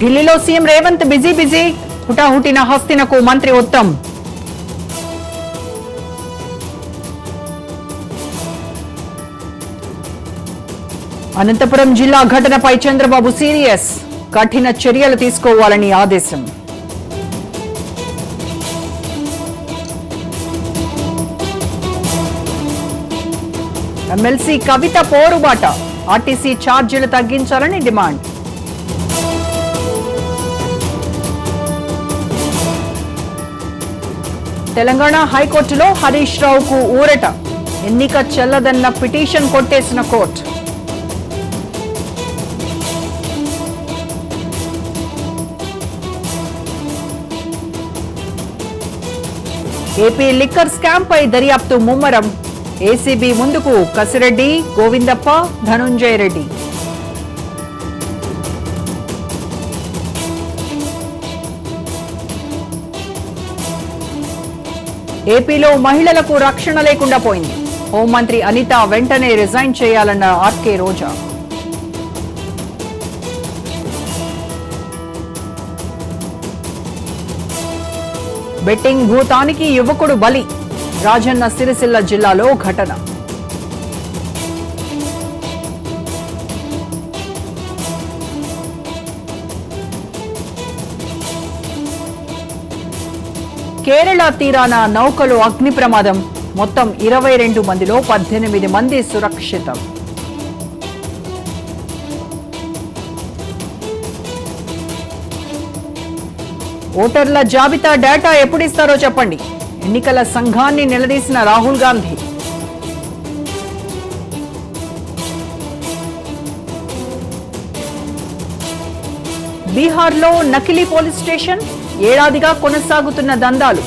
ఢిల్లీలో CM Revanth busy busy. హుటాహుటిన హస్తినకు మంత్రి ఉత్తమ్. అనంతపురం జిల్లా ఘటనపై చంద్రబాబు సీరియస్. కఠిన చర్యలు తీసుకోవాలని ఆదేశం. ఎమ్మెల్సీ కవిత పోరుబాట. ఆర్టీసీ ఛార్జీలు తగ్గించాలని డిమాండ్. తెలంగాణ హైకోర్టులో హరీష్ రావుకు ఊరట. ఎన్నిక చెల్లదన్న పిటిషన్ కొట్టేసిన కోర్టు. ఏపీ లిక్కర్ స్కామ్ పై దర్యాప్తు ముమ్మరం. ఏసీబీ ముందుకు కసిరెడ్డి గోవిందప్ప ధనుంజయ రెడ్డి ఏపీలో మహిళలకు రక్షణ లేకుండా పోయింది. హోంమంత్రి అనిత వెంటనే రిజైన్ చేయాలన్న ఆర్కే రోజా. బెట్టింగ్ భూతానికి యువకుడు బలి. రాజన్న సిరిసిల్ల జిల్లాలో ఘటన. కేరళ తీరాన నౌకలో అగ్ని ప్రమాదం. మొత్తం ఇరవై రెండు మందిలో పద్దెనిమిది మంది సురక్షితం. ఓటర్ల జాబితా డేటా ఎప్పుడు ఇస్తారో చెప్పండి. ఎన్నికల సంఘాన్ని నిలదీసిన రాహుల్ గాంధీ. బీహార్లో నకిలీ పోలీస్ స్టేషన్? ఏడాదిగా కొనసాగుతున్న దందాలు.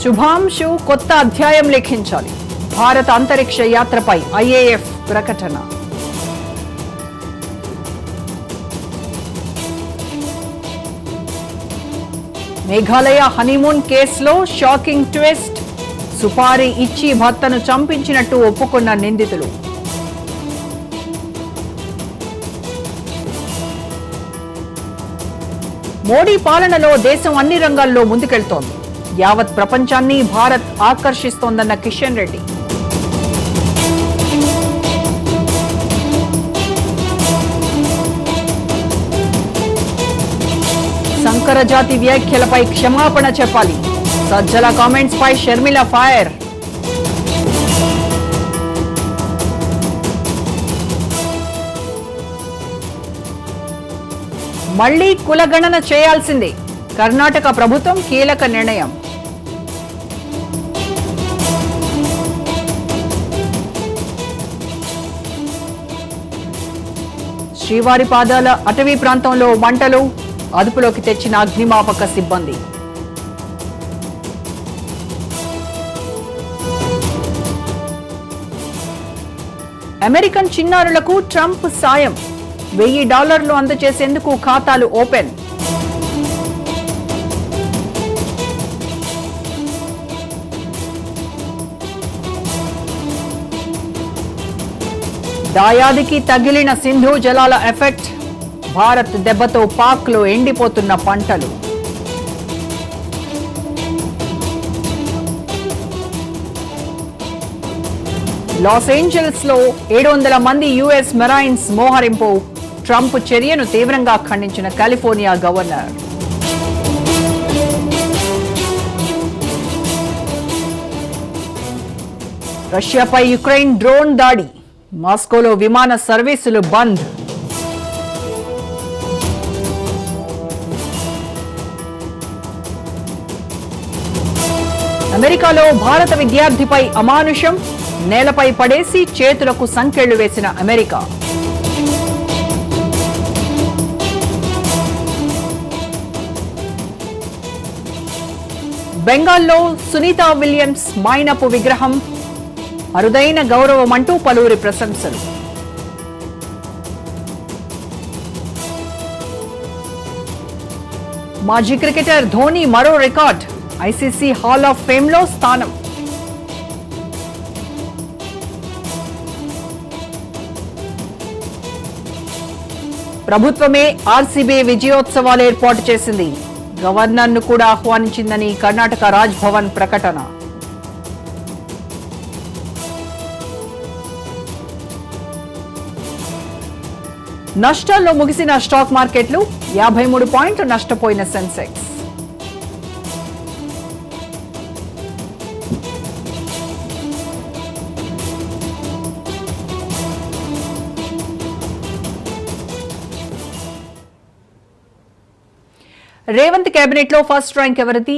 శుభాంశు కొత్త అధ్యాయం లేఖించాలి. భారత అంతరిక్ష యాత్రపై ఐఏఎఫ్ ప్రకటన. మేఘాలయ హనీమూన్ కేసులో షాకింగ్ ట్విస్ట్. సుపారీ ఇచ్చి భర్తను చంపించినట్టు ఒప్పుకున్న నిందితులు. మోడీ పాలనలో దేశం అన్ని రంగాల్లో ముందుకెళ్తోంది. యావత్ ప్రపంచాన్ని భారత్ ఆకర్షిస్తోందన్న కిషన్ రెడ్డి. సంకరజాతి వ్యాఖ్యలపై క్షమాపణ చెప్పాలి. సజ్జల కామెంట్స్ పై షర్మిల ఫైర్ మళ్ళీ కులగణన చేయాల్సిందే. కర్ణాటక ప్రభుత్వం కీలక నిర్ణయం. శ్రీవారి పాదాల అటవీ ప్రాంతంలో మంటలు అదుపులోకి తెచ్చిన అగ్నిమాపక సిబ్బంది. అమెరికన్ చిన్నారులకు ట్రంప్ సాయం. వెయ్యి డాలర్లు అందజేసేందుకు ఖాతాలు ఓపెన్. దాయాదికి తగిలిన సింధు జలాల ఎఫెక్ట్. భారత్ దెబ్బతో పాక్లో ఎండిపోతున్న పంటలు. లాస్ ఏంజల్స్లో ఏడు వందల మంది యుఎస్ మెరైన్స్ మోహరింపు. ట్రంప్ చర్యను తీవ్రంగా ఖండించిన కాలిఫోర్నియా గవర్నర్. రష్యాపై యుక్రెయిన్ డ్రోన్ దాడి. మాస్కోలో విమాన సర్వీసులు బంద్. అమెరికాలో భారత విద్యార్థిపై అమానుషం. నేలపై పడేసి చేతులకు సంకెళ్ళు వేసిన అమెరికా. బెంగాల్లో సునీత విలియమ్స్ మైనపు విగ్రహం అరుదైన గౌరవం అంటూ పలువురి ప్రశంసలు. మాజీ క్రికెటర్ ధోని మరో రికార్డ్ ఐసీసీ హాల్ ఆఫ్ ఫేమ్లో స్థానం. ప్రభుత్వమే ఆర్సీబీ విజయోత్సవాలు ఏర్పాటు చేసింది. గవర్నర్ను కూడా ఆహ్వానించిందని కర్ణాటక రాజ్ భవన్ ప్రకటన. నష్టాల్లో ముగిసిన స్టాక్ మార్కెట్లు యాభై మూడు పాయింట్లు నష్టపోయిన సెన్సెక్స్. రేవంత్ కేబినెట్లో ఫస్ట్ ర్యాంక్ ఎవరిది?